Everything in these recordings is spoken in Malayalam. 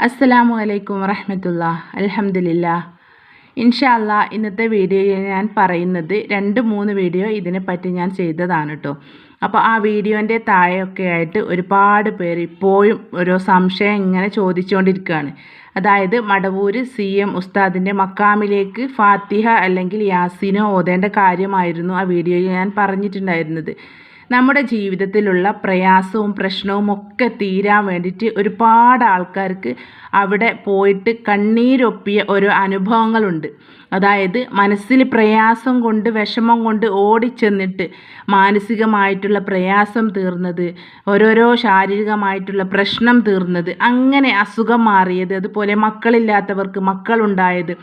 അസ്സലാമു അലൈക്കും വറഹമത്തുള്ള അലഹമില്ല ഇൻഷാല്ല ഇന്നത്തെ വീഡിയോയിൽ ഞാൻ പറയുന്നത് രണ്ട് മൂന്ന് വീഡിയോ ഇതിനെ പറ്റി ഞാൻ ചെയ്തതാണ് കേട്ടോ അപ്പോൾ ആ വീഡിയോന്റെ താഴെയൊക്കെ ആയിട്ട് ഒരുപാട് പേര് ഇപ്പോഴും ഓരോ സംശയം ഇങ്ങനെ ചോദിച്ചുകൊണ്ടിരിക്കുകയാണ് അതായത് മടവൂര് സി എം ഉസ്താദിന്റെ മക്കാമിലേക്ക് ഫാത്തിഹ അല്ലെങ്കിൽ യാസീനോ ഓതേണ്ട കാര്യമായിരുന്നു ആ വീഡിയോയിൽ ഞാൻ പറഞ്ഞിട്ടുണ്ടായിരുന്നത്. നമ്മുടെ ജീവിതത്തിലുള്ള പ്രയാസവും പ്രശ്നവും ഒക്കെ തീരാൻ വേണ്ടിയിട്ട് ഒരുപാട് ആൾക്കാർക്ക് അവിടെ പോയിട്ട് കണ്ണീരൊപ്പിയ ഓരോ അനുഭവങ്ങളുണ്ട്. അതായത് മനസ്സിൽ പ്രയാസം കൊണ്ട് വിഷമം കൊണ്ട് ഓടിച്ചെന്നിട്ട് മാനസികമായിട്ടുള്ള പ്രയാസം തീർന്നത് ഓരോരോ ശാരീരികമായിട്ടുള്ള പ്രശ്നം തീർന്നത് അങ്ങനെ അസുഖം മാറിയത് അതുപോലെ മക്കളില്ലാത്തവർക്ക് മക്കളുണ്ടായത്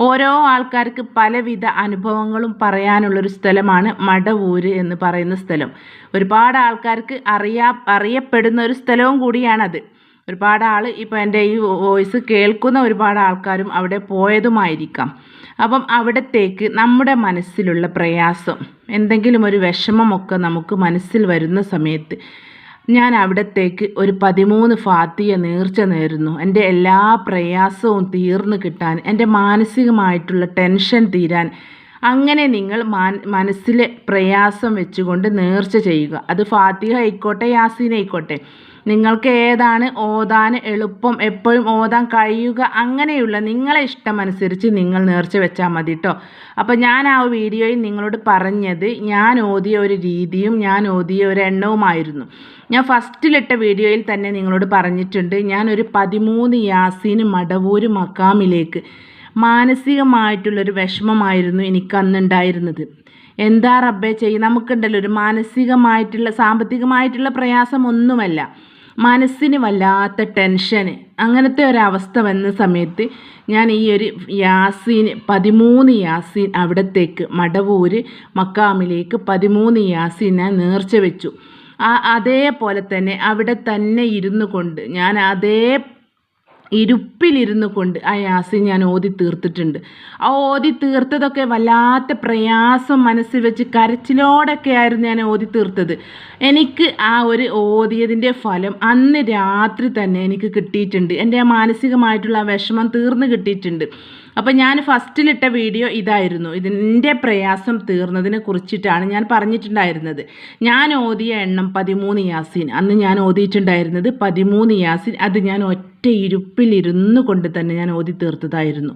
ഓരോ ആൾക്കാർക്ക് പലവിധ അനുഭവങ്ങളും പറയാനുള്ളൊരു സ്ഥലമാണ് മടവൂര് എന്ന് പറയുന്ന സ്ഥലം. ഒരുപാട് ആൾക്കാർക്ക് അറിയാ അറിയപ്പെടുന്ന ഒരു സ്ഥലവും കൂടിയാണത്. ഒരുപാട് ആൾ ഇപ്പോൾ എന്റെ ഈ വോയിസ് കേൾക്കുന്ന ഒരുപാട് ആൾക്കാരും അവിടെ പോയതുമായിരിക്കാം. അപ്പം അവിടത്തേക്ക് നമ്മുടെ മനസ്സിലുള്ള പ്രയാസം എന്തെങ്കിലും ഒരു വിഷമമൊക്കെ നമുക്ക് മനസ്സിൽ വരുന്ന സമയത്ത് ഞാൻ അവിടത്തേക്ക് ഒരു പതിമൂന്ന് ഫാത്തിയ നേർച്ച നേരുന്നു. എന്റെ എല്ലാ പ്രയാസവും തീർന്നു കിട്ടാൻ എന്റെ മാനസികമായിട്ടുള്ള ടെൻഷൻ തീരാൻ അങ്ങനെ നിങ്ങൾ മനസ്സിലെ പ്രയാസം വെച്ചുകൊണ്ട് നേർച്ച ചെയ്യുക. അത് ഫാത്തിഹ ആയിക്കോട്ടെ യാസീൻ ആയിക്കോട്ടെ. നിങ്ങൾക്ക് ഏതാണ് ഓതാൻ എളുപ്പം? എപ്പോഴും ഓതാൻ കഴിയുക അങ്ങനെയുള്ള നിങ്ങളെ ഇഷ്ടമനുസരിച്ച് നിങ്ങൾ നേർച്ച വെച്ചാൽ മതി കേട്ടോ അപ്പോൾ ഞാൻ ആ വീഡിയോയിൽ നിങ്ങളോട് പറഞ്ഞത് ഞാൻ ഓതിയ ഒരു രീതിയും ഞാൻ ഓതിയ ഒരു എണ്ണവുമായിരുന്നു. ഞാൻ ഫസ്റ്റിലിട്ട വീഡിയോയിൽ തന്നെ നിങ്ങളോട് പറഞ്ഞിട്ടുണ്ട് ഞാൻ ഒരു പതിമൂന്ന് യാസീന് മടവൂര് മക്കാമിലേക്ക് മാനസികമായിട്ടുള്ളൊരു വിഷമമായിരുന്നു എനിക്ക് അന്നുണ്ടായിരുന്നത്. എന്താ റബ്ബെ ചെയ്യും നമുക്കുണ്ടല്ലോ ഒരു മാനസികമായിട്ടുള്ള സാമ്പത്തികമായിട്ടുള്ള പ്രയാസം ഒന്നുമല്ല. മനസ്സിന് വല്ലാത്ത ടെൻഷൻ അങ്ങനത്തെ ഒരവസ്ഥ വന്ന സമയത്ത് ഞാൻ ഈ ഒരു യാസീൻ പതിമൂന്ന് യാസീൻ അവിടത്തേക്ക് മടവൂര് മക്കാമിലേക്ക് പതിമൂന്ന് യാസീൻ ഞാൻ നേർച്ച വെച്ചു. ആ അതേപോലെ തന്നെ അവിടെ തന്നെ ഇരുന്നു കൊണ്ട് ഞാൻ അതേ ഇരുപ്പിലിരുന്നു കൊണ്ട് ആ യാസിൻ ഞാൻ ഓതി തീർത്തിട്ടുണ്ട്. ആ ഓതി തീർത്തതൊക്കെ വല്ലാത്ത പ്രയാസം മനസ്സിൽ വെച്ച് കരച്ചിലോടൊക്കെ ആയിരുന്നു ഞാൻ ഓതി തീർത്തത്. എനിക്ക് ആ ഒരു ഓതിയതിന്റെ ഫലം അന്ന് രാത്രി തന്നെ എനിക്ക് കിട്ടിയിട്ടുണ്ട്. എന്റെ ആ മാനസികമായിട്ടുള്ള വിഷമം തീർന്നു കിട്ടിയിട്ടുണ്ട്. അപ്പോൾ ഞാൻ ഫസ്റ്റിലിട്ട വീഡിയോ ഇതായിരുന്നു. ഇതിന്റെ പ്രയാസം തീർന്നതിനെ കുറിച്ചിട്ടാണ് ഞാൻ പറഞ്ഞിട്ടുണ്ടായിരുന്നത്. ഞാൻ ഓതിയ എണ്ണം പതിമൂന്ന് യാസിൻ. അന്ന് ഞാൻ ഓതിയിട്ടുണ്ടായിരുന്നത് പതിമൂന്ന് യാസിൻ. അത് ഞാൻ ഒറ്റ ഇരുപ്പിലിരുന്നു കൊണ്ട് തന്നെ ഞാൻ ഓതി തീർത്തതായിരുന്നു.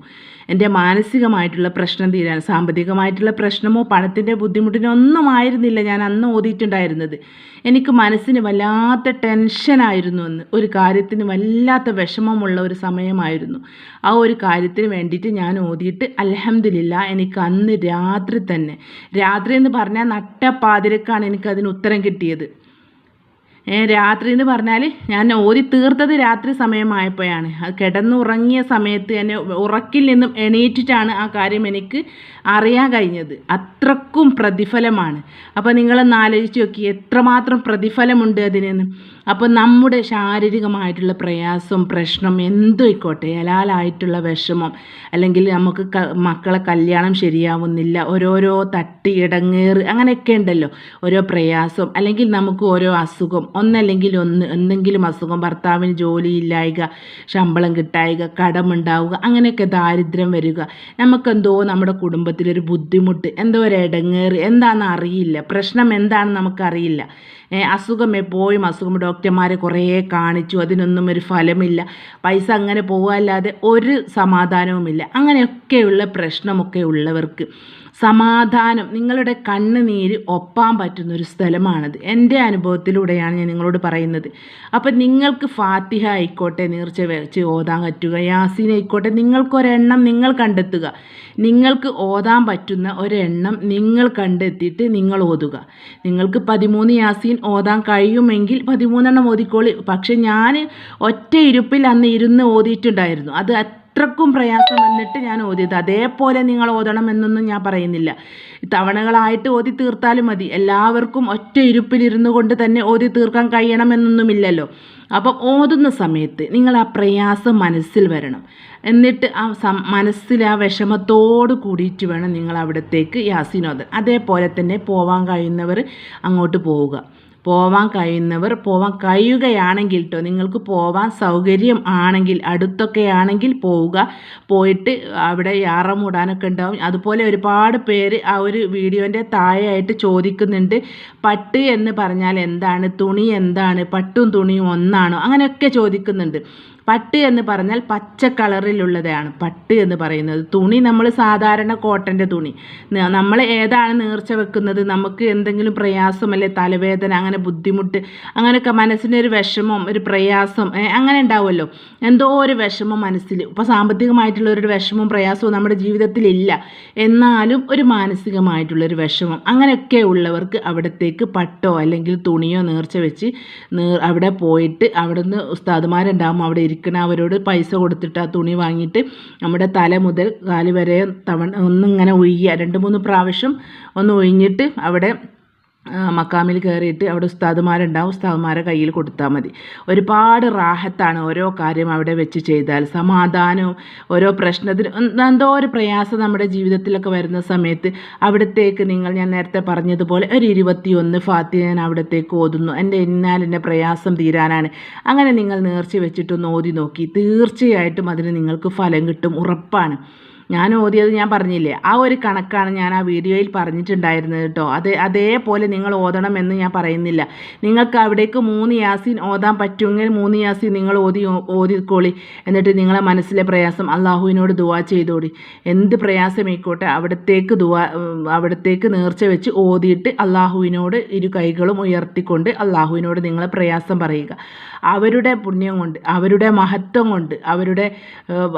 എന്റെ മാനസികമായിട്ടുള്ള പ്രശ്നം തീരാൻ സാമ്പത്തികമായിട്ടുള്ള പ്രശ്നമോ പണത്തിന്റെ ബുദ്ധിമുട്ടിനോ ഒന്നും ആയിരുന്നില്ല ഞാൻ അന്ന് ഓതിയിട്ടുണ്ടായിരുന്നത്. എനിക്ക് മനസ്സിന് വല്ലാത്ത ടെൻഷനായിരുന്നു അന്ന്. ഒരു കാര്യത്തിന് വല്ലാത്ത വിഷമമുള്ള ഒരു സമയമായിരുന്നു. ആ ഒരു കാര്യത്തിന് വേണ്ടിയിട്ട് ഞാൻ ഓതിയിട്ട് അലഹമില്ല എനിക്ക് അന്ന് രാത്രി തന്നെ. രാത്രി എന്ന് പറഞ്ഞാൽ നട്ടപ്പാതിരക്കാണ് എനിക്കതിന് ഉത്തരം കിട്ടിയത്. രാത്രി എന്ന് പറഞ്ഞാൽ ഞാൻ ഓതി തീർത്തത് രാത്രി സമയമായപ്പോഴാണ്. അത് കിടന്നുറങ്ങിയ സമയത്ത് എന്നെ ഉറക്കിൽ നിന്നും എണീറ്റിട്ടാണ് ആ കാര്യം എനിക്ക് അറിയാൻ കഴിഞ്ഞത്. അത്രക്കും പ്രതിഫലമാണ്. അപ്പോൾ നിങ്ങളൊന്ന് ആലോചിച്ച് നോക്കി എത്രമാത്രം പ്രതിഫലമുണ്ട് അതിനെന്ന്. അപ്പോൾ നമ്മുടെ ശാരീരികമായിട്ടുള്ള പ്രയാസം പ്രശ്നം എന്തുമായിക്കോട്ടെ ഹലാലായിട്ടുള്ള വിഷമം അല്ലെങ്കിൽ നമുക്ക് മക്കളെ കല്യാണം ശരിയാവുന്നില്ല ഓരോരോ തട്ടി ഇടങ്ങേറ് അങ്ങനെയൊക്കെ ഉണ്ടല്ലോ. ഓരോ പ്രയാസം അല്ലെങ്കിൽ നമുക്ക് ഓരോ അസുഖം ഒന്നല്ലെങ്കിൽ ഒന്ന് എന്തെങ്കിലും അസുഖം ഭർത്താവിന് ജോലിയില്ലായക ശമ്പളം കിട്ടായിക കടമുണ്ടാവുക അങ്ങനെയൊക്കെ ദാരിദ്ര്യം വരിക. നമുക്കെന്തോ നമ്മുടെ കുടുംബത്തിലൊരു ബുദ്ധിമുട്ട് എന്തോ ഒരു ഇടങ്ങേറ് എന്താണെന്ന് അറിയില്ല. പ്രശ്നം എന്താണെന്ന് നമുക്കറിയില്ല. അസുഖം എപ്പോഴും അസുഖം ഡോക്ടർമാരെ കുറേ കാണിച്ചു. അതിനൊന്നും ഒരു ഫലമില്ല. പൈസ അങ്ങനെ പോകാല്ലാതെ ഒരു സമാധാനവുമില്ല. അങ്ങനെയൊക്കെയുള്ള പ്രശ്നമൊക്കെ ഉള്ളവർക്ക്. സമാധാനം നിങ്ങളുടെ കണ്ണുനീര് ഒപ്പാൻ പറ്റുന്ന ഒരു സ്ഥലമാണത്. എന്റെ അനുഭവത്തിലൂടെയാണ് ഞാൻ നിങ്ങളോട് പറയുന്നത്. അപ്പം നിങ്ങൾക്ക് ഫാത്തിഹ ആയിക്കോട്ടെ നീർച്ച വെച്ച് ഓതാൻ പറ്റുക യാസീൻ ആയിക്കോട്ടെ നിങ്ങൾക്കൊരെണ്ണം നിങ്ങൾ കണ്ടെത്തുക. നിങ്ങൾക്ക് ഓതാൻ പറ്റുന്ന ഒരെണ്ണം നിങ്ങൾ കണ്ടെത്തിയിട്ട് നിങ്ങൾ ഓതുക. നിങ്ങൾക്ക് പതിമൂന്ന് യാസീൻ ഓതാൻ കഴിയുമെങ്കിൽ പതിമൂന്നെണ്ണം ഓതിക്കോളി. പക്ഷെ ഞാൻ ഒറ്റ ഇരുപ്പിൽ അന്ന് ഇരുന്ന് ഓതിയിട്ടുണ്ടായിരുന്നു. അത് അത്രക്കും പ്രയാസം വന്നിട്ട് ഞാൻ ഓതിയത്. അതേപോലെ നിങ്ങൾ ഓതണം എന്നൊന്നും ഞാൻ പറയുന്നില്ല. തവണകളായിട്ട് ഓതി തീർത്താലും മതി. എല്ലാവർക്കും ഒറ്റ ഇരുപ്പിലിരുന്നു കൊണ്ട് തന്നെ ഓതി തീർക്കാൻ കഴിയണമെന്നൊന്നുമില്ലല്ലോ. അപ്പം ഓതുന്ന സമയത്ത് നിങ്ങൾ ആ പ്രയാസം മനസ്സിൽ വരണം. എന്നിട്ട് ആ സം മനസ്സിൽ ആ വിഷമത്തോട് കൂടിയിട്ട് വേണം നിങ്ങൾ അവിടത്തേക്ക് യാസിനോദൻ അതേപോലെ തന്നെ പോവാൻ കഴിയുന്നവർ അങ്ങോട്ട് പോവുക. പോവാൻ കഴിയുന്നവർ പോവാൻ കഴിയുകയാണെങ്കിൽ കേട്ടോ നിങ്ങൾക്ക് പോവാൻ സൗകര്യം ആണെങ്കിൽ അടുത്തൊക്കെ ആണെങ്കിൽ പോവുക. പോയിട്ട് അവിടെ യാറമൂടാനൊക്കെ ഉണ്ടാവും. അതുപോലെ ഒരുപാട് പേര് ആ ഒരു വീഡിയോന്റെ താഴെയായിട്ട് ചോദിക്കുന്നുണ്ട്. പട്ട് എന്ന് പറഞ്ഞാൽ എന്താണ്? തുണി എന്താണ്? പട്ടും തുണിയും ഒന്നാണോ? അങ്ങനെയൊക്കെ ചോദിക്കുന്നുണ്ട്. പട്ട് എന്ന് പറഞ്ഞാൽ പച്ച കളറിലുള്ളതാണ്. പട്ട് എന്ന് പറയുന്നത്. തുണി നമ്മൾ സാധാരണ കോട്ടന്റെ തുണി. നമ്മൾ ഏതാണ് നേർച്ച വെക്കുന്നത്? നമുക്ക് എന്തെങ്കിലും പ്രയാസം അല്ലെ? തലവേദന അങ്ങനെ ബുദ്ധിമുട്ട് അങ്ങനെയൊക്കെ മനസ്സിന് ഒരു വിഷമം ഒരു പ്രയാസം അങ്ങനെ ഉണ്ടാവുമല്ലോ. എന്തോ ഒരു വിഷമം മനസ്സിൽ. ഇപ്പോൾ സാമ്പത്തികമായിട്ടുള്ള ഒരു വിഷമവും പ്രയാസവും നമ്മുടെ ജീവിതത്തിൽ ഇല്ല എന്നാലും ഒരു മാനസികമായിട്ടുള്ളൊരു വിഷമം. അങ്ങനെയൊക്കെ ഉള്ളവർക്ക് അവിടത്തേക്ക് പട്ടോ അല്ലെങ്കിൽ തുണിയോ നേർച്ച വെച്ച് അവിടെ പോയിട്ട് അവിടുന്ന് ഉസ്താദുമാരുണ്ടാകും അവിടെ ഇരിക്കണ. അവരോട് പൈസ കൊടുത്തിട്ട് ആ തുണി വാങ്ങിയിട്ട് നമ്മുടെ തല മുതൽ കാൽ വരെ തവണ ഒന്നിങ്ങനെ ഒഴിയുക രണ്ട് മൂന്ന് പ്രാവശ്യം ഒന്ന് ഒഴിഞ്ഞിട്ട് അവിടെ മക്കാമിൽ കയറിയിട്ട് അവിടെ ഉസ്താദുമാരുണ്ടാവും. ഉസ്താദുമാരെ കയ്യിൽ കൊടുത്താൽ മതി. ഒരുപാട് റാഹത്താണ് ഓരോ കാര്യം അവിടെ വെച്ച് ചെയ്താൽ. സമാധാനവും ഓരോ പ്രശ്നത്തിന് എന്തോ ഒരു പ്രയാസം നമ്മുടെ ജീവിതത്തിലൊക്കെ വരുന്ന സമയത്ത് അവിടത്തേക്ക് നിങ്ങൾ ഞാൻ നേരത്തെ പറഞ്ഞതുപോലെ ഒരു ഇരുപത്തിയൊന്ന് ഫാത്തി ഞാൻ അവിടത്തേക്ക് ഓതുന്നു. എന്റെ എന്നാലിന്റെ പ്രയാസം തീരാനാണ്. അങ്ങനെ നിങ്ങൾ നേർച്ച വെച്ചിട്ടൊന്ന് ഓതി നോക്കി. തീർച്ചയായിട്ടും അതിന് നിങ്ങൾക്ക് ഫലം കിട്ടും. ഉറപ്പാണ്. ഞാൻ ഓതിയത് ഞാൻ പറഞ്ഞില്ലേ? ആ ഒരു കണക്കാണ് ഞാൻ ആ വീഡിയോയിൽ പറഞ്ഞിട്ടുണ്ടായിരുന്നത് കേട്ടോ. അത് അതേപോലെ നിങ്ങൾ ഓതണം എന്ന് ഞാൻ പറയുന്നില്ല. നിങ്ങൾക്ക് അവിടേക്ക് മൂന്ന് യാസീൻ ഓതാൻ പറ്റുമെങ്കിൽ മൂന്ന് യാസീൻ നിങ്ങൾ ഓതി ഓതിക്കോളി. എന്നിട്ട് നിങ്ങളെ മനസ്സിലെ പ്രയാസം അള്ളാഹുവിനോട് ദുവാ ചെയ്തോടി. എന്ത് പ്രയാസമായിക്കോട്ടെ അവിടത്തേക്ക് ദുവാ അവിടത്തേക്ക് നേർച്ച വെച്ച് ഓതിയിട്ട് അള്ളാഹുവിനോട് ഇരു കൈകളും ഉയർത്തിക്കൊണ്ട് അള്ളാഹുവിനോട് നിങ്ങളെ പ്രയാസം പറയുക. അവരുടെ പുണ്യം കൊണ്ട് അവരുടെ മഹത്വം കൊണ്ട് അവരുടെ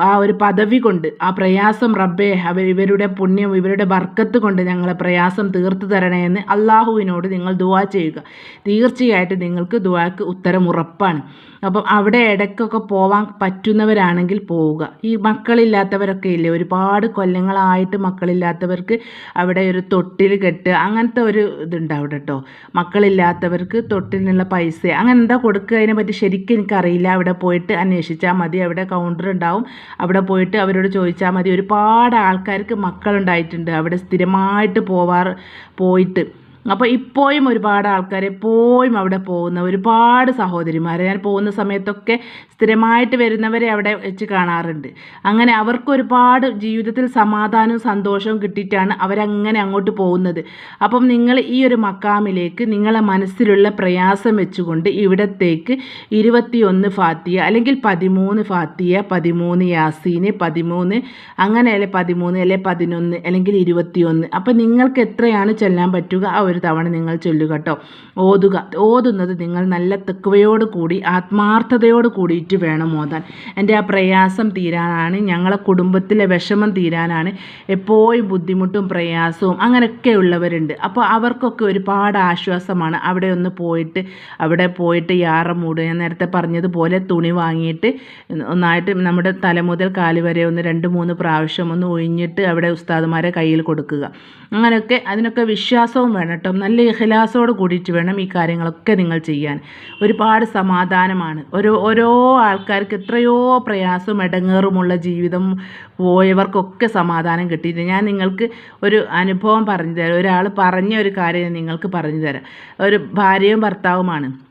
ആ ഒരു പദവി കൊണ്ട് ആ പ്രയാസം റബ്ബേ അവർ ഇവരുടെ പുണ്യം ഇവരുടെ ബർക്കത്ത് കൊണ്ട് ഞങ്ങളെ പ്രയാസം തീർത്തു എന്ന് അള്ളാഹുവിനോട് നിങ്ങൾ ദുവാ ചെയ്യുക. തീർച്ചയായിട്ടും നിങ്ങൾക്ക് ദുവാക്ക് ഉത്തരം ഉറപ്പാണ്. അപ്പം അവിടെ ഇടയ്ക്കൊക്കെ പോവാൻ പറ്റുന്നവരാണെങ്കിൽ പോവുക. ഈ മക്കളില്ലാത്തവരൊക്കെ ഇല്ലേ? ഒരുപാട് കൊല്ലങ്ങളായിട്ട് മക്കളില്ലാത്തവർക്ക് അവിടെ ഒരു തൊട്ടിൽ കെട്ട് അങ്ങനത്തെ ഒരു ഇതുണ്ട് അവിടെ കേട്ടോ മക്കളില്ലാത്തവർക്ക് തൊട്ടിലിനുള്ള പൈസ. അങ്ങനെ എന്താ കൊടുക്കുക? അതിനെ പറ്റി ശരിക്കും എനിക്കറിയില്ല. അവിടെ പോയിട്ട് അന്വേഷിച്ചാൽ മതി. അവിടെ കൗണ്ടർ ഉണ്ടാവും. അവിടെ പോയിട്ട് അവരോട് ചോദിച്ചാൽ മതി. ഒരുപാട് ആൾക്കാർക്ക് മക്കളുണ്ടായിട്ടുണ്ട്. അവിടെ സ്ഥിരമായിട്ട് പോവാറ് പോയിട്ട്. അപ്പോൾ ഇപ്പോഴും ഒരുപാട് ആൾക്കാർ എപ്പോഴും അവിടെ പോകുന്ന ഒരുപാട് സഹോദരിമാർ ഞാൻ പോകുന്ന സമയത്തൊക്കെ സ്ഥിരമായിട്ട് വരുന്നവരെ അവിടെ വെച്ച് കാണാറുണ്ട്. അങ്ങനെ അവർക്ക് ഒരുപാട് ജീവിതത്തിൽ സമാധാനവും സന്തോഷവും കിട്ടിയിട്ടാണ് അവരങ്ങനെ അങ്ങോട്ട് പോകുന്നത്. അപ്പം നിങ്ങൾ ഈ ഒരു മക്കാമിലേക്ക് നിങ്ങളെ മനസ്സിലുള്ള പ്രയാസം വെച്ചുകൊണ്ട് ഇവിടത്തേക്ക് ഇരുപത്തിയൊന്ന് ഫാത്തിയ അല്ലെങ്കിൽ പതിമൂന്ന് ഫാത്തിയ പതിമൂന്ന് യാസീന് പതിമൂന്ന് അങ്ങനെ അല്ലെ പതിമൂന്ന് അല്ലെ പതിനൊന്ന് അല്ലെങ്കിൽ ഇരുപത്തിയൊന്ന്. അപ്പം നിങ്ങൾക്ക് എത്രയാണ് ചെല്ലാൻ പറ്റുക ആ തവണ നിങ്ങൾ ചൊല്ലുക കേട്ടോ ഓതുക. ഓതുന്നത് നിങ്ങൾ നല്ല തെക്കുവയോട് കൂടി ആത്മാർത്ഥതയോട് കൂടിയിട്ട് വേണം ഓതാൻ. എന്റെ ആ പ്രയാസം തീരാനാണ് ഞങ്ങളെ കുടുംബത്തിലെ വിഷമം തീരാനാണ് എപ്പോഴും ബുദ്ധിമുട്ടും പ്രയാസവും അങ്ങനെയൊക്കെ ഉള്ളവരുണ്ട് അപ്പോൾ അവർക്കൊക്കെ ഒരുപാട് ആശ്വാസമാണ് അവിടെ ഒന്ന് പോയിട്ട് അവിടെ പോയിട്ട് യാറ മൂട് ഞാൻ നേരത്തെ പറഞ്ഞതുപോലെ തുണി വാങ്ങിയിട്ട് ഒന്നായിട്ട് നമ്മുടെ തല മുതൽ കാൽ വരെ ഒന്ന് രണ്ട് മൂന്ന് പ്രാവശ്യം ഒന്ന് ഒഴിഞ്ഞിട്ട് അവിടെ ഉസ്താദുമാരെ കയ്യിൽ കൊടുക്കുക. അങ്ങനെയൊക്കെ അതിനൊക്കെ വിശ്വാസവും വേണം കേട്ടോ നല്ല ഇഹലാസോട് കൂടിയിട്ട് വേണം ഈ കാര്യങ്ങളൊക്കെ നിങ്ങൾ ചെയ്യാൻ. ഒരുപാട് സമാധാനമാണ്. ഓരോ ഓരോ ആൾക്കാർക്ക് എത്രയോ പ്രയാസവും ഇടങ്ങേറുമുള്ള ജീവിതം പോയവർക്കൊക്കെ സമാധാനം കിട്ടിയിട്ടുണ്ട്. ഞാൻ നിങ്ങൾക്ക് ഒരു അനുഭവം പറഞ്ഞു തരാം. ഒരാൾ പറഞ്ഞ ഒരു കാര്യം നിങ്ങൾക്ക് പറഞ്ഞു തരാം. ഒരു ഭാര്യയും ഭർത്താവുമാണ്.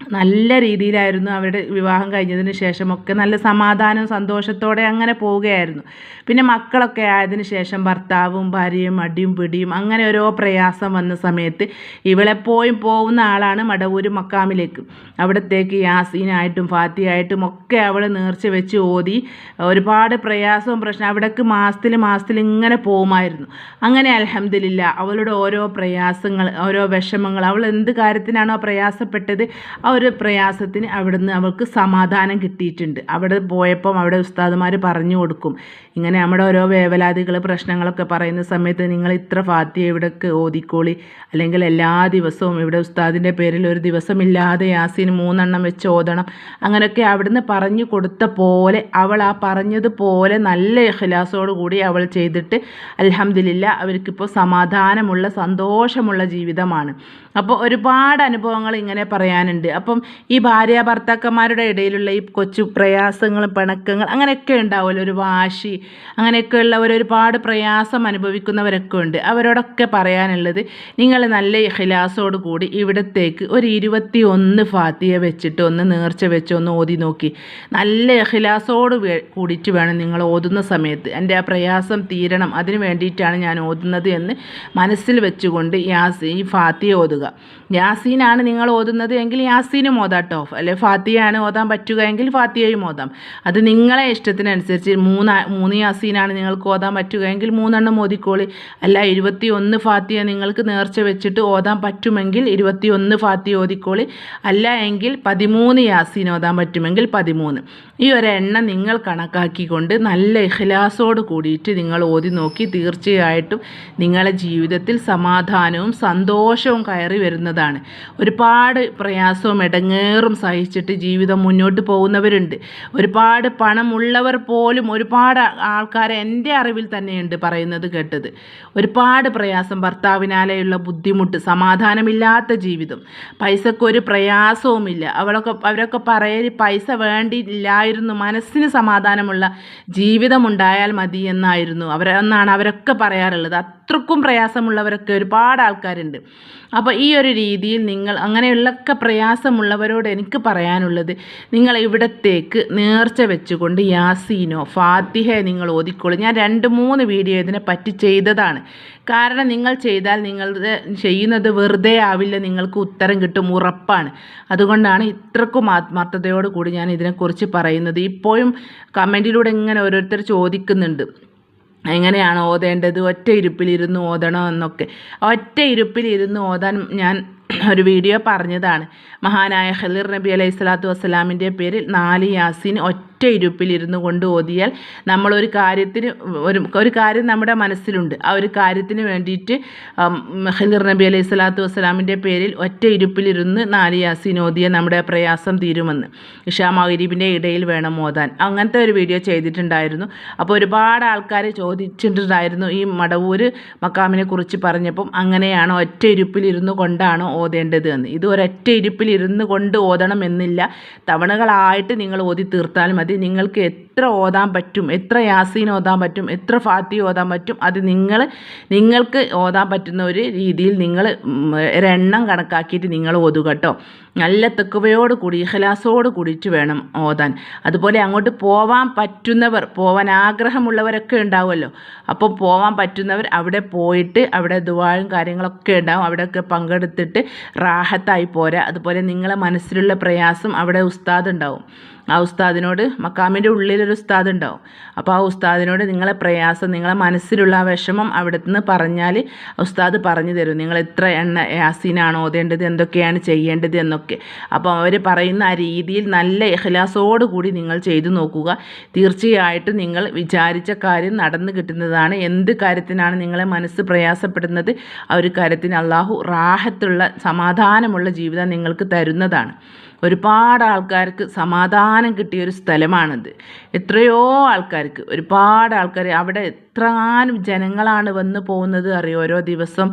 നല്ല രീതിയിലായിരുന്നു അവരുടെ വിവാഹം കഴിഞ്ഞതിന് ശേഷമൊക്കെ നല്ല സമാധാനവും സന്തോഷത്തോടെ അങ്ങനെ പോവുകയായിരുന്നു. പിന്നെ മക്കളൊക്കെ ആയതിനു ശേഷം ഭർത്താവും ഭാര്യയും അടിയും പിടിയും അങ്ങനെ ഓരോ പ്രയാസം വന്ന സമയത്ത് ഇവളെപ്പോഴും പോകുന്ന ആളാണ് മടവൂർ മക്കാമിലേക്ക്. അവിടത്തേക്ക് യാസീനായിട്ടും ഫാത്തിയായിട്ടും ഒക്കെ അവൾ നേർച്ച വെച്ച് ഓതി ഒരുപാട് പ്രയാസവും പ്രശ്നം അവിടേക്ക് മാസത്തിൽ മാസത്തിൽ ഇങ്ങനെ പോകുമായിരുന്നു. അങ്ങനെ അലഹമില്ല അവളുടെ ഓരോ പ്രയാസങ്ങൾ ഓരോ വിഷമങ്ങൾ അവൾ എന്ത് കാര്യത്തിനാണോ പ്രയാസപ്പെട്ടത് ആ ഒരു പ്രയാസത്തിന് അവിടുന്ന് അവൾക്ക് സമാധാനം കിട്ടിയിട്ടുണ്ട്. അവിടെ പോയപ്പം അവിടെ ഉസ്താദുമാർ പറഞ്ഞു കൊടുക്കും. ഇങ്ങനെ നമ്മുടെ ഓരോ വേവലാതികൾ പ്രശ്നങ്ങളൊക്കെ പറയുന്ന സമയത്ത് നിങ്ങൾ ഇത്ര ഫാത്തി ഇവിടേക്ക് ഓതിക്കോളി. അല്ലെങ്കിൽ എല്ലാ ദിവസവും ഇവിടെ ഉസ്താദിന്റെ പേരിൽ ഒരു ദിവസമില്ലാതെ യാസീൻ മൂന്നെണ്ണം വെച്ച് ഓതണം. അങ്ങനെയൊക്കെ അവിടുന്ന് പറഞ്ഞു കൊടുത്ത പോലെ അവൾ ആ പറഞ്ഞതുപോലെ നല്ല ഇഖ്ലാസോട് കൂടി അവൾ ചെയ്തിട്ട് അലഹമില്ല അവർക്കിപ്പോൾ സമാധാനമുള്ള സന്തോഷമുള്ള ജീവിതമാണ്. അപ്പോൾ ഒരുപാട് അനുഭവങ്ങൾ ഇങ്ങനെ പറയാനുണ്ട്. അപ്പം ഈ ഭാര്യ ഭർത്താക്കന്മാരുടെ ഇടയിലുള്ള ഈ കൊച്ചു പ്രയാസങ്ങളും പിണക്കങ്ങൾ അങ്ങനെയൊക്കെ ഉണ്ടാവുമല്ലോ? ഒരു വാശി അങ്ങനെയൊക്കെയുള്ള ഒരുപാട് പ്രയാസം അനുഭവിക്കുന്നവരൊക്കെ ഉണ്ട്. അവരോടൊക്കെ പറയാനുള്ളത് നിങ്ങൾ നല്ല ഇഖ്ലാസോട് കൂടി ഇവിടത്തേക്ക് ഒരു ഇരുപത്തി ഒന്ന് ഫാത്തിയ വെച്ചിട്ട് ഒന്ന് നേർച്ച വെച്ച് ഒന്ന് ഓതി നോക്കി. നല്ല ഇഖ്ലാസോട് കൂടിയിട്ട് വേണം നിങ്ങൾ ഓതുന്ന സമയത്ത്. എന്റെ ആ പ്രയാസം തീരണം. അതിന് വേണ്ടിയിട്ടാണ് ഞാൻ ഓതുന്നത് എന്ന് മനസ്സിൽ വെച്ചുകൊണ്ട് യാസി ഈ ഫാത്തിയ ഓതുക. യാസീനാണ് നിങ്ങൾ ഓതുന്നത് എങ്കിൽ യാസീനും ഓതാട്ടോ. അല്ലെ ഫാത്തിയാണ് ഓതാൻ പറ്റുക എങ്കിൽ ഫാത്തിയയും ഓതാം. അത് നിങ്ങളെ ഇഷ്ടത്തിനനുസരിച്ച് മൂന്ന് മൂന്ന് യാസീനാണ് നിങ്ങൾക്ക് ഓതാൻ പറ്റുക. എങ്കിൽ മൂന്നെണ്ണം ഓതിക്കോളി. അല്ല ഇരുപത്തി ഒന്ന് ഫാത്തിയ നിങ്ങൾക്ക് നേർച്ച വെച്ചിട്ട് ഓതാൻ പറ്റുമെങ്കിൽ ഇരുപത്തി ഒന്ന് ഫാത്തിയ ഓതിക്കോളി. അല്ല എങ്കിൽ പതിമൂന്ന് യാസീൻ ഓതാൻ പറ്റുമെങ്കിൽ പതിമൂന്ന്. ഈ ഒരു എണ്ണ നിങ്ങൾ കണക്കാക്കിക്കൊണ്ട് നല്ല ഇഖ്ലാസോട് കൂടിയിട്ട് നിങ്ങൾ ഓതി നോക്കി തീർച്ചയായിട്ടും നിങ്ങളുടെ ജീവിതത്തിൽ സമാധാനവും സന്തോഷവും കയറി വരുന്നതാണ്. ഒരുപാട് പ്രയാസവും ഇടങ്ങേറും സഹിച്ചിട്ട് ജീവിതം മുന്നോട്ട് പോകുന്നവരുണ്ട്. ഒരുപാട് പണമുള്ളവർ പോലും ഒരുപാട് ആൾക്കാർ എന്റെ അറിവിൽ തന്നെയുണ്ട് പറയുന്നത് കേട്ടത്. ഒരുപാട് പ്രയാസം ഭർത്താവിനാലെയുള്ള ബുദ്ധിമുട്ട് സമാധാനമില്ലാത്ത ജീവിതം. പൈസക്കൊരു പ്രയാസവുമില്ല. അവളൊക്കെ അവരൊക്കെ പറയൽ പൈസ വേണ്ടിയില്ലായിരുന്നു മനസ്സിന് സമാധാനമുള്ള ജീവിതമുണ്ടായാൽ മതി എന്നായിരുന്നു. അവരെന്നാണ് അവരൊക്കെ പറയാറുള്ളത്. അത്രക്കും പ്രയാസമുള്ളവരൊക്കെ ഒരുപാട് ആൾക്കാരുണ്ട്. അപ്പോൾ ഈ ഒരു രീതിയിൽ നിങ്ങൾ അങ്ങനെയുള്ളൊക്കെ പ്രയാസമുള്ളവരോട് എനിക്ക് പറയാനുള്ളത് നിങ്ങൾ ഇവിടത്തേക്ക് നേർച്ച വെച്ചുകൊണ്ട് യാസീനോ ഫാത്തിഹ നിങ്ങൾ ഓതിക്കോളൂ. ഞാൻ രണ്ട് മൂന്ന് വീഡിയോ ഇതിനെ പറ്റി ചെയ്തതാണ്. കാരണം നിങ്ങൾ ചെയ്താൽ നിങ്ങളുടെ ചെയ്യുന്നത് വെറുതെ ആവില്ല നിങ്ങൾക്ക് ഉത്തരം കിട്ടും ഉറപ്പാണ്. അതുകൊണ്ടാണ് ഇത്രക്കും ആത്മാർത്ഥതയോട് കൂടി ഞാൻ ഇതിനെക്കുറിച്ച് പറയുന്നത്. ഇപ്പോഴും കമന്റിലൂടെ ഇങ്ങനെ ഓരോരുത്തർ ചോദിക്കുന്നുണ്ട്. എങ്ങനെയാണ് ഓതേണ്ടത്? ഒറ്റ ഇരുപ്പിലിരുന്ന് ഓതണോ എന്നൊക്കെ. ഒറ്റ ഇരുപ്പിലിരുന്ന് ഓതാൻ ഞാൻ ഒരു വീഡിയോ പറഞ്ഞതാണ്. മഹാനായ ഖലീർ നബി അലൈഹി സ്വലാത്തു വസ്സലാമിന്റെ പേരിൽ നാല് യാസീൻ ഒറ്റ ഇരുപ്പിലിരുന്ന് കൊണ്ട് ഓതിയാൽ നമ്മളൊരു കാര്യത്തിന് ഒരു ഒരു കാര്യം നമ്മുടെ മനസ്സിലുണ്ട്. ആ ഒരു കാര്യത്തിന് വേണ്ടിയിട്ട് ഖലീർ നബി അലൈഹി സ്വലാത്തു വസ്സലാമിന്റെ പേരിൽ ഒറ്റ ഇരുപ്പിലിരുന്ന് നാല് യാസീൻ ഓതിയാൽ നമ്മുടെ പ്രയാസം തീരുമെന്ന്. ഇഷാ മഹരീബിന്റെ ഇടയിൽ വേണം ഓതാൻ. അങ്ങനത്തെ ഒരു വീഡിയോ ചെയ്തിട്ടുണ്ടായിരുന്നു. അപ്പോൾ ഒരുപാട് ആൾക്കാർ ചോദിച്ചിട്ടുണ്ടായിരുന്നു ഈ മടവൂർ മക്കാമിനെ കുറിച്ച് പറഞ്ഞപ്പം അങ്ങനെയാണ് ഒറ്റ ഇരുപ്പിലിരുന്ന് കൊണ്ടാണോ ഓതേണ്ടത് എന്ന്. ഇത് ഒരൊറ്റ ഇരിപ്പിൽ ഇരുന്ന് കൊണ്ട് ഓതണം എന്നില്ല. തവണകളായിട്ട് നിങ്ങൾ ഓതി തീർത്താൽ മതി. നിങ്ങൾക്ക് എത്ര ഓതാൻ പറ്റും എത്ര യാസീൻ ഓതാൻ പറ്റും എത്ര ഫാത്തി ഓതാൻ പറ്റും അത് നിങ്ങൾ നിങ്ങൾക്ക് ഓതാൻ പറ്റുന്ന ഒരു രീതിയിൽ നിങ്ങൾ ഒരെണ്ണം കണക്കാക്കിയിട്ട് നിങ്ങൾ ഓതുക കേട്ടോ. നല്ല തെക്കുവയോട് കൂടി ഇഹലാസോട് കൂടിയിട്ട് വേണം ഓതാൻ. അതുപോലെ അങ്ങോട്ട് പോവാൻ പറ്റുന്നവർ പോവാൻ ആഗ്രഹമുള്ളവരൊക്കെ ഉണ്ടാവുമല്ലോ. അപ്പോൾ പോവാൻ പറ്റുന്നവർ അവിടെ പോയിട്ട് അവിടെ ദുവാഴും കാര്യങ്ങളൊക്കെ ഉണ്ടാവും. അവിടെയൊക്കെ പങ്കെടുത്തിട്ട് റാഹത്തായി പോരാ. അതുപോലെ നിങ്ങളെ മനസ്സിലുള്ള പ്രയാസം അവിടെ ഉസ്താദ് ഉണ്ടാവും. ആ ഉസ്താദിനോട് മക്കാമിന്റെ ഉള്ളിലൊരു ഉസ്താദ് ഉണ്ടാവും അപ്പോൾ ആ ഉസ്താദിനോട് നിങ്ങളെ പ്രയാസം നിങ്ങളെ മനസ്സിലുള്ള ആ വിഷമം അവിടെ നിന്ന് പറഞ്ഞാൽ ഉസ്താദ് പറഞ്ഞു തരും. നിങ്ങൾ എത്ര എണ്ണ യാസീനാണ്? ഓതേണ്ടത് എന്തൊക്കെയാണ് ചെയ്യേണ്ടത്? എന്നൊക്കെ. അപ്പോൾ അവർ പറയുന്ന ആ രീതിയിൽ നല്ല കൂടി നിങ്ങൾ ചെയ്തു നോക്കുക. തീർച്ചയായിട്ടും നിങ്ങൾ വിചാരിച്ച കാര്യം നടന്നു കിട്ടുന്നതാണ്. എന്ത് കാര്യത്തിനാണ് നിങ്ങളെ മനസ്സ് പ്രയാസപ്പെടുന്നത്? ആ ഒരു കാര്യത്തിന് അള്ളാഹു റാഹത്തുള്ള സമാധാനമുള്ള ജീവിതം നിങ്ങൾക്ക് തരുന്നതാണ്. ഒരുപാട് ആൾക്കാർക്ക് സമാധാനം കിട്ടിയ ഒരു സ്ഥലമാണിത്. എത്രയോ ആൾക്കാർക്ക് ഒരുപാട് ആൾക്കാർ അവിടെ എത്രങ്ങാനും ജനങ്ങളാണ് വന്നു പോകുന്നത് അറിയോ? ഓരോ ദിവസം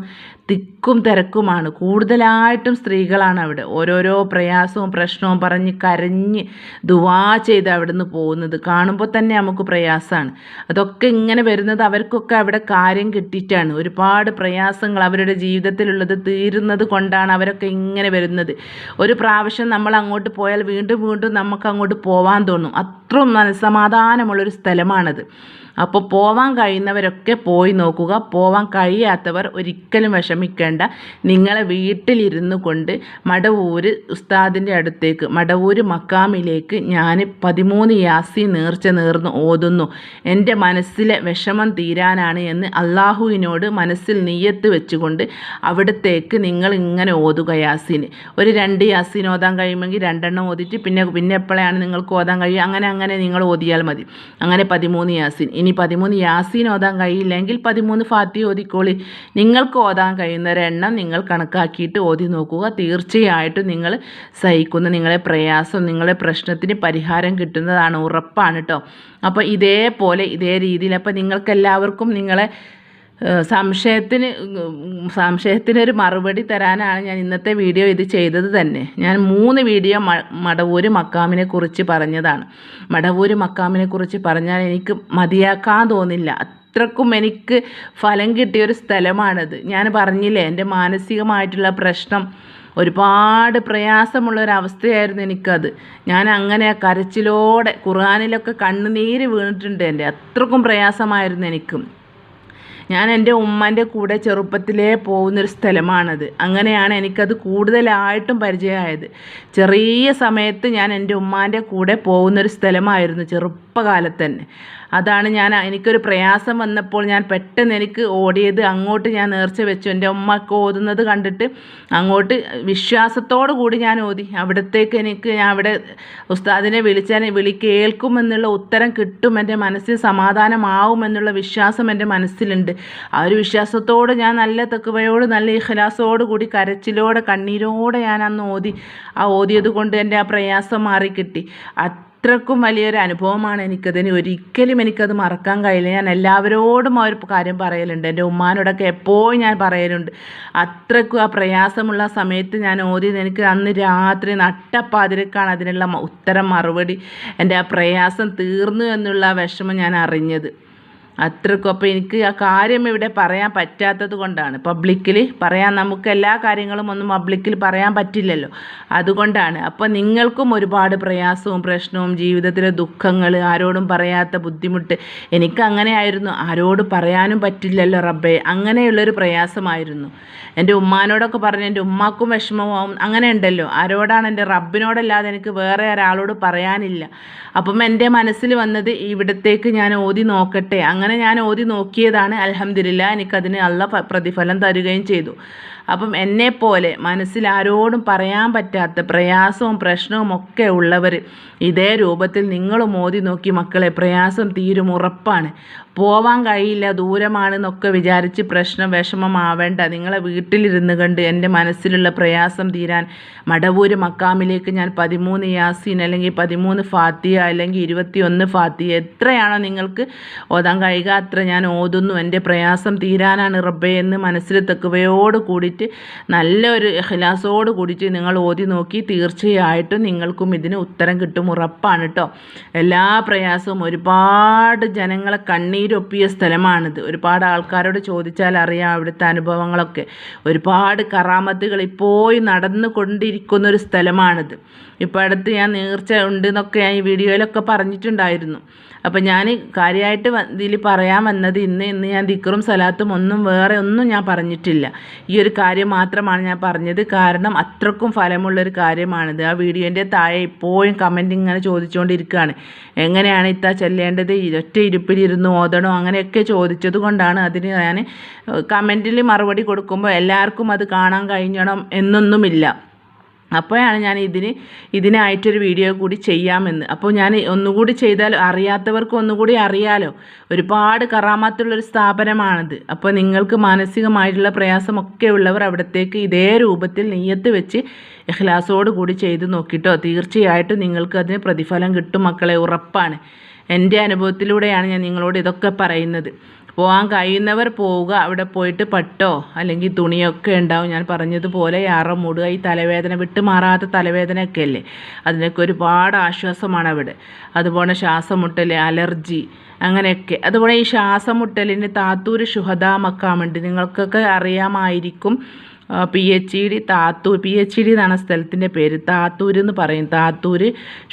തിക്കും തിരക്കുമാണ്. കൂടുതലായിട്ടും സ്ത്രീകളാണ് അവിടെ. ഓരോരോ പ്രയാസവും പ്രശ്നവും പറഞ്ഞ് കരഞ്ഞ് ദുവാ ചെയ്ത് അവിടുന്ന് പോകുന്നത്. കാണുമ്പോൾ തന്നെ നമുക്ക് പ്രയാസമാണ്. അതൊക്കെ ഇങ്ങനെ വരുന്നത് അവർക്കൊക്കെ അവിടെ കാര്യം കിട്ടിയിട്ടാണ്. ഒരുപാട് പ്രയാസങ്ങൾ അവരുടെ ജീവിതത്തിലുള്ളത് തീരുന്നത് കൊണ്ടാണ് അവരൊക്കെ ഇങ്ങനെ വരുന്നത്. ഒരു പ്രാവശ്യം നമ്മൾ അങ്ങോട്ട് പോയാൽ വീണ്ടും വീണ്ടും നമുക്ക് അങ്ങോട്ട് പോവാൻ തോന്നും. അത്രയും മനസ്സമാധാനമുള്ളൊരു സ്ഥലമാണത്. അപ്പോൾ പോവാൻ കഴിയുന്നവരൊക്കെ പോയി നോക്കുക. പോവാൻ കഴിയാത്തവർ ഒരിക്കലും വിഷമിക്കേണ്ട. നിങ്ങളെ വീട്ടിലിരുന്നു കൊണ്ട് മടവൂര് ഉസ്താദിന്റെ അടുത്തേക്ക് മടവൂര് മക്കാമിലേക്ക് ഞാൻ പതിമൂന്ന് യാസി നേർച്ച നേർന്ന് ഓതുന്നു. എന്റെ മനസ്സിലെ വിഷമം തീരാനാണ് എന്ന് അള്ളാഹുവിനോട് മനസ്സിൽ നീയത്ത് വെച്ചുകൊണ്ട് അവിടത്തേക്ക് നിങ്ങൾ ഇങ്ങനെ ഓതുക യാസീന്. ഒരു രണ്ട് യാസീൻ ഓതാൻ കഴിയുമെങ്കിൽ രണ്ടെണ്ണം ഓതിയിട്ട് പിന്നെ പിന്നെ എപ്പോഴാണ് നിങ്ങൾക്ക് ഓതാൻ കഴിയുക? അങ്ങനെ അങ്ങനെ നിങ്ങൾ ഓതിയാൽ മതി. അങ്ങനെ പതിമൂന്ന് യാസീൻ. ഇനി പതിമൂന്ന് യാസീൻ ഓതാൻ കഴിയില്ലെങ്കിൽ പതിമൂന്ന് ഫാത്തി ഓതിക്കോളി. നിങ്ങൾക്ക് ഓതാൻ കഴിയുന്നൊരെണ്ണം നിങ്ങൾ കണക്കാക്കിയിട്ട് ഓതി നോക്കുക. തീർച്ചയായിട്ടും നിങ്ങൾ സഹിക്കുന്ന നിങ്ങളെ പ്രയാസം നിങ്ങളെ പ്രശ്നത്തിന് പരിഹാരം കിട്ടുന്നതാണ് ഉറപ്പാണ് കേട്ടോ അപ്പോൾ ഇതേപോലെ ഇതേ രീതിയിൽ അപ്പോൾ നിങ്ങൾക്കെല്ലാവർക്കും നിങ്ങളെ സംശയത്തിന് സംശയത്തിനൊരു മറുപടി തരാനാണ് ഞാൻ ഇന്നത്തെ വീഡിയോ ഇത് ചെയ്തത് തന്നെ. ഞാൻ മൂന്ന് വീഡിയോ മ മടവൂര് മക്കാമിനെ കുറിച്ച് പറഞ്ഞതാണ്. മടവൂര് മക്കാമിനെ കുറിച്ച് പറഞ്ഞാൽ എനിക്ക് മതിയാക്കാൻ തോന്നില്ല. അത്രക്കും എനിക്ക് ഫലം കിട്ടിയൊരു സ്ഥലമാണത്. ഞാൻ പറഞ്ഞില്ലേ എന്റെ മാനസികമായിട്ടുള്ള പ്രശ്നം ഒരുപാട് പ്രയാസമുള്ള ഒരവസ്ഥയായിരുന്നു എനിക്കത്. ഞാൻ അങ്ങനെ കരച്ചിലോടെ ഖുർആാനിലൊക്കെ കണ്ണുനീര് വീണിട്ടുണ്ട് എന്റെ. അത്രക്കും പ്രയാസമായിരുന്നു എനിക്കും. ഞാൻ എന്റെ ഉമ്മന്റെ കൂടെ ചെറുപ്പത്തിലേ പോകുന്നൊരു സ്ഥലമാണത്. അങ്ങനെയാണ് എനിക്കത് കൂടുതലായിട്ടും പരിചയമായത്. ചെറിയ സമയത്ത് ഞാൻ എന്റെ ഉമ്മാന്റെ കൂടെ പോകുന്നൊരു സ്ഥലമായിരുന്നു ചെറുപ്പകാലത്ത് തന്നെ അതാണ് ഞാൻ എനിക്കൊരു പ്രയാസം വന്നപ്പോൾ ഞാൻ പെട്ടെന്ന് എനിക്ക് ഓടിയത്. അങ്ങോട്ട് ഞാൻ നേർച്ച വെച്ചു. എന്റെ ഉമ്മക്ക് ഓതുന്നത് കണ്ടിട്ട് അങ്ങോട്ട് വിശ്വാസത്തോടു കൂടി ഞാൻ ഓതി. അവിടത്തേക്ക് എനിക്ക് ഞാൻ അവിടെ ഉസ്താദിനെ വിളിച്ചാൽ വിളി കേൾക്കുമെന്നുള്ള ഉത്തരം കിട്ടും. എന്റെ മനസ്സിൽ സമാധാനമാവുമെന്നുള്ള വിശ്വാസം എന്റെ മനസ്സിലുണ്ട്. ആ ഒരു വിശ്വാസത്തോട് ഞാൻ നല്ല തെക്കുവയോട് നല്ല ഇഖലാസോട് കൂടി കരച്ചിലോടെ കണ്ണീരോടെ ഞാൻ അന്ന് ഓതി. ആ ഓതിയത് കൊണ്ട് എന്റെ ആ പ്രയാസം മാറിക്കിട്ടി. അത്രക്കും വലിയൊരു അനുഭവമാണ് എനിക്കതിന്. ഒരിക്കലും എനിക്കത് മറക്കാൻ കഴിയില്ല. ഞാൻ എല്ലാവരോടും ആ ഒരു കാര്യം പറയലുണ്ട്. എന്റെ ഉമ്മാനോടൊക്കെ എപ്പോഴും ഞാൻ പറയലുണ്ട്. അത്രക്കും ആ പ്രയാസമുള്ള സമയത്ത് ഞാൻ ഓതിയത് എനിക്ക് അന്ന് രാത്രി നട്ടപ്പാതിരക്കാണ് അതിനുള്ള ഉത്തരം മറുപടി. എന്റെ ആ പ്രയാസം തീർന്നു എന്നുള്ള വിഷമം ഞാൻ അറിഞ്ഞത്. അത്രക്കും അപ്പോൾ എനിക്ക് ആ കാര്യം ഇവിടെ പറയാൻ പറ്റാത്തത് കൊണ്ടാണ്. പബ്ലിക്കിൽ പറയാൻ നമുക്ക് എല്ലാ കാര്യങ്ങളും ഒന്നും പബ്ലിക്കിൽ പറയാൻ പറ്റില്ലല്ലോ. അതുകൊണ്ടാണ്. അപ്പോൾ നിങ്ങൾക്കും ഒരുപാട് പ്രയാസവും പ്രശ്നവും ജീവിതത്തിലെ ദുഃഖങ്ങൾ ആരോടും പറയാത്ത ബുദ്ധിമുട്ട് എനിക്ക് അങ്ങനെയായിരുന്നു. ആരോട് പറയാനും പറ്റില്ലല്ലോ റബ്ബേ. അങ്ങനെയുള്ളൊരു പ്രയാസമായിരുന്നു. എന്റെ ഉമ്മാനോടൊക്കെ പറഞ്ഞു എന്റെ ഉമ്മാക്കും വിഷമമാവും. അങ്ങനെ ഉണ്ടല്ലോ. ആരോടാണ് എന്റെ റബ്ബിനോടല്ലാതെ എനിക്ക് വേറെ ഒരാളോട് പറയാനില്ല. അപ്പം എന്റെ മനസ്സിൽ വന്നത് ഇവിടത്തേക്ക് ഞാൻ ഓതി നോക്കട്ടെ. അങ്ങനെ ഞാൻ ഓതി നോക്കിയതാണ് അലഹമില്ല എനിക്കതിന് അള്ള പ്രതിഫലം തരികയും ചെയ്തു. അപ്പം എന്നെപ്പോലെ മനസ്സിൽ ആരോടും പറയാൻ പറ്റാത്ത പ്രയാസവും പ്രശ്നവും ഒക്കെ ഉള്ളവർ ഇതേ രൂപത്തിൽ നിങ്ങളും ഓതി നോക്കി മക്കളെ പ്രയാസം തീരും ഉറപ്പാണ്. പോവാൻ കഴിയില്ല ദൂരമാണെന്നൊക്കെ വിചാരിച്ച് പ്രശ്നം വിഷമമാവേണ്ട. നിങ്ങളെ വീട്ടിലിരുന്ന് കണ്ട് എന്റെ മനസ്സിലുള്ള പ്രയാസം തീരാൻ മടവൂര് മക്കാമിലേക്ക് ഞാൻ പതിമൂന്ന് യാസീൻ അല്ലെങ്കിൽ പതിമൂന്ന് ഫാത്തിയ അല്ലെങ്കിൽ ഇരുപത്തിയൊന്ന് ഫാത്തിയ എത്രയാണോ നിങ്ങൾക്ക് ഓതാൻ കഴിയുക അത്ര ഞാൻ ഓതുന്നു. എന്റെ പ്രയാസം തീരാനാണ് റബ്ബേ എന്ന് മനസ്സിൽ തെക്കുവയോട് കൂടിയിട്ട് നല്ലൊരു ഹിലാസോട് കൂടിയിട്ട് നിങ്ങൾ ഓതി നോക്കി തീർച്ചയായിട്ടും നിങ്ങൾക്കും ഇതിന് ഉത്തരം കിട്ടും. ഉറപ്പാണ് കേട്ടോ എല്ലാ പ്രയാസവും ഒരുപാട് ജനങ്ങളെ കണ്ണീരൊപ്പിയ സ്ഥലമാണിത്. ഒരുപാട് ആൾക്കാരോട് ചോദിച്ചാൽ അറിയാം അവിടുത്തെ അനുഭവങ്ങളൊക്കെ. ഒരുപാട് കറാമത്തുകൾ ഇപ്പോഴും നടന്നു കൊണ്ടിരിക്കുന്ന ഒരു സ്ഥലമാണിത്. ഇപ്പോൾ അടുത്ത് ഞാൻ നേർച്ച ഉണ്ട് എന്നൊക്കെ ഞാൻ ഈ വീഡിയോയിലൊക്കെ പറഞ്ഞിട്ടുണ്ടായിരുന്നു. അപ്പം ഞാൻ കാര്യമായിട്ട് ഇതിൽ പറയാൻ വന്നത് ഇന്ന് ഇന്ന് ഞാൻ ദിക്കറും സലാത്തും ഒന്നും വേറെ ഒന്നും ഞാൻ പറഞ്ഞിട്ടില്ല. ഈ ഒരു കാര്യം മാത്രമാണ് ഞാൻ പറഞ്ഞത്. കാരണം അത്രക്കും ഫലമുള്ളൊരു കാര്യമാണിത്. ആ വീഡിയോന്റെ താഴെ ഇപ്പോഴും കമന്റ് ഇങ്ങനെ ചോദിച്ചുകൊണ്ടിരിക്കുകയാണ് എങ്ങനെയാണ് ഇത്ത ചെല്ലേണ്ടത്? ഒറ്റ ഇരിപ്പിലിരുന്ന് ഓതണോ? അങ്ങനെയൊക്കെ ചോദിച്ചത് കൊണ്ടാണ് അതിന് ഞാൻ കമന്റിൽ മറുപടി കൊടുക്കുമ്പോൾ എല്ലാവർക്കും അത് കാണാൻ കഴിഞ്ഞണം എന്നൊന്നുമില്ല. അപ്പോഴാണ് ഞാൻ ഇതിന് ഇതിനായിട്ടൊരു വീഡിയോ കൂടി ചെയ്യാമെന്ന്. അപ്പോൾ ഞാൻ ഒന്നുകൂടി ചെയ്താൽ അറിയാത്തവർക്ക് ഒന്നുകൂടി അറിയാലോ. ഒരുപാട് കറാമത്തുള്ളൊരു സ്ഥാപനമാണിത്. അപ്പോൾ നിങ്ങൾക്ക് മാനസികമായിട്ടുള്ള പ്രയാസമൊക്കെ ഉള്ളവർ അവിടത്തേക്ക് ഇതേ രൂപത്തിൽ നെയ്യത്ത് വെച്ച് ഇഖ്ലാസോട് കൂടി ചെയ്ത് നോക്കിയിട്ടോ തീർച്ചയായിട്ടും നിങ്ങൾക്ക് അതിന് പ്രതിഫലം കിട്ടും മക്കളെ. ഉറപ്പാണ്. എന്റെ അനുഭവത്തിലൂടെയാണ് ഞാൻ നിങ്ങളോട് ഇതൊക്കെ പറയുന്നത്. പോകാൻ കഴിയുന്നവർ പോവുക അവിടെ പോയിട്ട് പട്ടോ അല്ലെങ്കിൽ തുണിയൊക്കെ ഉണ്ടാവും. ഞാൻ പറഞ്ഞതുപോലെ യാറ മൂടുക ഈ തലവേദന വിട്ട് മാറാത്ത തലവേദനയൊക്കെ അല്ലേ അതിനൊക്കെ ഒരുപാട് ആശ്വാസമാണ് അവിടെ. അതുപോലെ ശ്വാസമുട്ടൽ അലർജി അങ്ങനെയൊക്കെ. അതുപോലെ ഈ ശ്വാസമുട്ടലിന് താത്തൂര് ഷുഹദ മക്കാമുണ്ട് നിങ്ങൾക്കൊക്കെ അറിയാമായിരിക്കും P H E D Thathur P H E D എന്നാണ് സ്ഥലത്തിന്റെ പേര്. താത്തൂർ എന്ന് പറയും. താത്തൂർ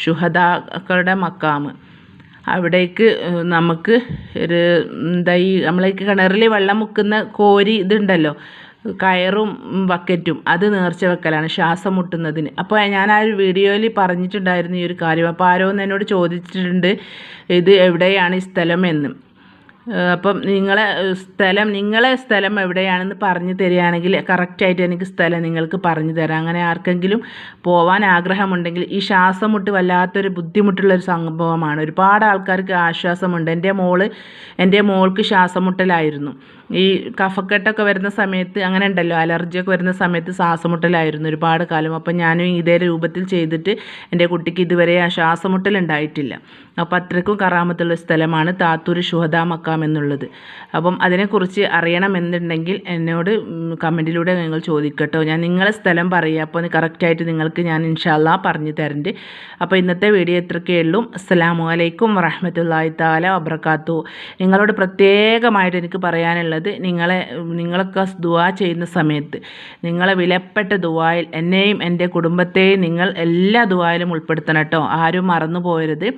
ശുഹദാക്കളുടെ മക്കാമ്. അവിടേക്ക് നമുക്ക് ഒരു എന്താ ഈ നമ്മളെ കിണറിൽ വെള്ളം മുക്കുന്ന കോരി ഇതുണ്ടല്ലോ കയറും ബക്കറ്റും അത് നേർച്ച വെക്കലാണ് ശ്വാസം മുട്ടുന്നതിന്. അപ്പോൾ ഞാൻ ആ ഒരു വീഡിയോയിൽ പറഞ്ഞിട്ടുണ്ടായിരുന്നു ഈ ഒരു കാര്യം. അപ്പോൾ ആരോന്ന് എന്നോട് ചോദിച്ചിട്ടുണ്ട് ഇത് എവിടെയാണ് ഈ സ്ഥലം എന്ന് അപ്പം നിങ്ങളെ സ്ഥലം നിങ്ങളെ സ്ഥലം എവിടെയാണെന്ന് പറഞ്ഞു തരികയാണെങ്കിൽ കറക്റ്റായിട്ട് എനിക്ക് സ്ഥലം നിങ്ങൾക്ക് പറഞ്ഞു തരാം. അങ്ങനെ ആർക്കെങ്കിലും പോവാൻ ആഗ്രഹമുണ്ടെങ്കിൽ ഈ ശ്വാസം മുട്ട് വല്ലാത്തൊരു ബുദ്ധിമുട്ടുള്ളൊരു സംഭവമാണ്. ഒരുപാട് ആൾക്കാർക്ക് ആശ്വാസമുണ്ട്. എന്റെ മോൾ എന്റെ മോൾക്ക് ശ്വാസം മുട്ടലായിരുന്നു ഈ കഫക്കെട്ടൊക്കെ വരുന്ന സമയത്ത് അങ്ങനെ ഉണ്ടല്ലോ അലർജിയൊക്കെ വരുന്ന സമയത്ത് ശ്വാസമുട്ടലായിരുന്നു ഒരുപാട് കാലം. അപ്പം ഞാനും ഇതേ രൂപത്തിൽ ചെയ്തിട്ട് എന്റെ കുട്ടിക്ക് ഇതുവരെ ആ ശ്വാസമുട്ടൽ ഉണ്ടായിട്ടില്ല. അപ്പം അത്രയ്ക്കും കറാമത്തുള്ള സ്ഥലമാണ് താത്തൂർ ഷുഹദ മക്കാം എന്നുള്ളത്. അപ്പം അതിനെക്കുറിച്ച് അറിയണമെന്നുണ്ടെങ്കിൽ എന്നോട് കമന്റിലൂടെ നിങ്ങൾ ചോദിക്കട്ടോ. ഞാൻ നിങ്ങളെ സ്ഥലം പറയുക അപ്പോൾ കറക്റ്റായിട്ട് നിങ്ങൾക്ക് ഞാൻ ഇൻഷാല്ലാ പറഞ്ഞു തരണ്ട്. അപ്പോൾ ഇന്നത്തെ വീഡിയോ ഇത്രയൊക്കെ ഉള്ളൂ. അസ്സലാമു അലൈക്കും വറഹമത്തല്ലാഹി താല നിങ്ങളോട് പ്രത്യേകമായിട്ട് എനിക്ക് പറയാനുള്ളത് നിങ്ങളെ നിങ്ങളൊക്കെ ദുവാ ചെയ്യുന്ന സമയത്ത് നിങ്ങളെ വിലപ്പെട്ട ദുവായിൽ എന്നെയും എന്റെ കുടുംബത്തെയും നിങ്ങൾ എല്ലാ ദുവായിലും ഉൾപ്പെടുത്തണം കേട്ടോ. ആരും മറന്നു പോകരുത്